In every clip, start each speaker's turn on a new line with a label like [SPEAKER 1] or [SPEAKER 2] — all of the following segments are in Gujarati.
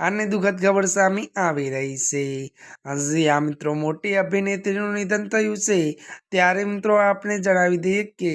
[SPEAKER 1] અને દુઃખદ ખબર સામે આવી રહી છે. આજે આ મિત્રો મોટી અભિનેત્રીનું નિધન થયું છે. ત્યારે મિત્રો આપણે જણાવી દઈએ કે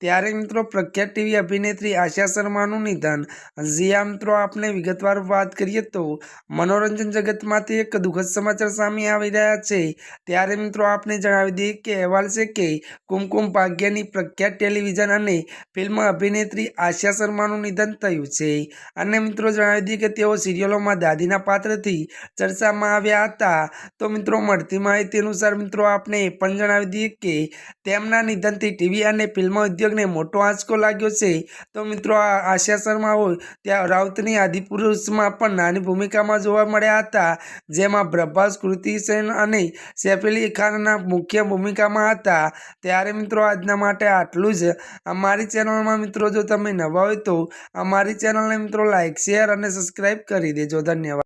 [SPEAKER 1] ત્યારે મિત્રો પ્રખ્યાત ટીવી અભિનેત્રી આશા શર્માનું નિધન. હજી આ મિત્રો આપણે વિગતવાર વાત કરીએ તો મનોરંજન જગતમાંથી એક દુઃખદ સમાચાર સામે આવી રહ્યા છે. ત્યારે મિત્રો આપણે જણાવી દઈએ કે અહેવાલ છે કે કુમકુમ ભાગ્યની પ્રખ્યાત ટેલિવિઝન અને ફિલ્મ અભિનેત્રી આશા શર્માનું નિધન થયું છે. અને મિત્રો જણાવી દઈએ કે તેઓ સિરિયલોમાં દાદીના પાત્રથી ચર્ચામાં આવ્યા હતા. તો મિત્રો, મળતી માહિતી અનુસાર મિત્રો આપણે એ પણ જણાવી દઈએ કે તેમના નિધનથી ટીવી અને ફિલ્મ ઉદ્યોગને મોટો આંચકો લાગ્યો છે. તો મિત્રો, આ આશા શર્મા હોય ત્યાં રાઉતની આદિપુરુષમાં પણ નાની ભૂમિકામાં જોવા મળ્યા હતા, જેમાં પ્રભાસ, કૃતિ સેન અને સૈફ અલી ખાનના મુખ્ય ભૂમિકામાં હતા. ત્યારે મિત્રો, આજના માટે આટલું જ. અમારી ચેનલમાં મિત્રો, જો તમે નવા હોય તો અમારી ચેનલને મિત્રો લાઇક શેર અને સબસ્ક્રાઈબ કરી દેજો. धन्यवाद